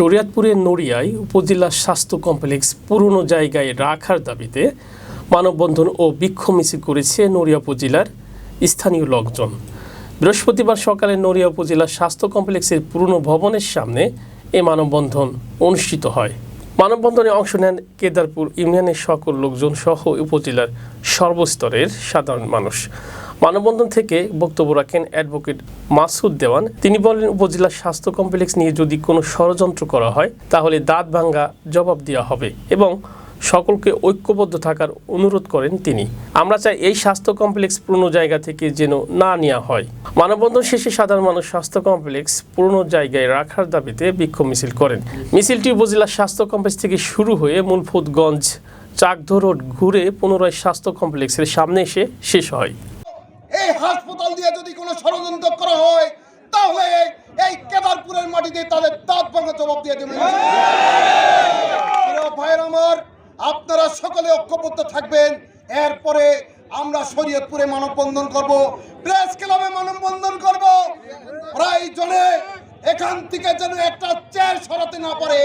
শরিয়াতপুরের নড়িয়ায় উপজেলা স্বাস্থ্য কমপ্লেক্স পুরনো জায়গায় রাখার দাবিতে মানববন্ধন ও বিক্ষোভ মিছিল করেছে নড়িয়া উপজেলার স্থানীয় লোকজন। বৃহস্পতিবার সকালে নড়িয়া উপজেলা স্বাস্থ্য কমপ্লেক্সের পুরনো ভবনের সামনে এ মানববন্ধন অনুষ্ঠিত হয়। মানববন্ধনে অংশ নেন কেদারপুর ইউনিয়নের সকল লোকজন সহ উপজেলার সর্বস্তরের সাধারণ মানুষ। মানববন্ধন থেকে বক্তব্য রাখেন অ্যাডভোকেট মাসুদ দেওয়ান। তিনি বলেন, উপজেলা স্বাস্থ্য কমপ্লেক্স নিয়ে যদি কোনো ষড়যন্ত্র করা হয়, তাহলে দাঁত ভাঙ্গা জবাব দেওয়া হবে এবং সকলকে ঐক্যবদ্ধ থাকার অনুরোধ করেন তিনি। আমরা চাই এই স্বাস্থ্য কমপ্লেক্স পুরনো জায়গা থেকে যেন না নেওয়া হয়। মানববন্ধন শেষে সাধারণ মানুষ স্বাস্থ্য কমপ্লেক্স পুরনো জায়গায় রাখার দাবিতে বিক্ষোভ মিছিল করেন। মিছিলটি উপজেলা স্বাস্থ্য কমপ্লেক্স থেকে শুরু হয়ে মূলফুতগঞ্জ চাকধ রোড ঘুরে পুনরায় স্বাস্থ্য কমপ্লেক্সের সামনে এসে শেষ হয়। এই হাসপাতাল দিয়ে যদি কোনো ষড়যন্ত্র করা হয়, তাহলে এই কেদারপুরের মাটিতে তাদের দাঁত ভাঙা জবাব দিয়ে দেবেন। ভাইয়ের আমার, আপনারা সকলে ঐক্যবদ্ধ থাকবেন। এরপরে আমরা শরীয়তপুরে মানববন্ধন করব, প্রেস ক্লাবে মানববন্ধন করব। প্রায় জনে এখান থেকে যেন একটা চেয়ার সরাতে না পারে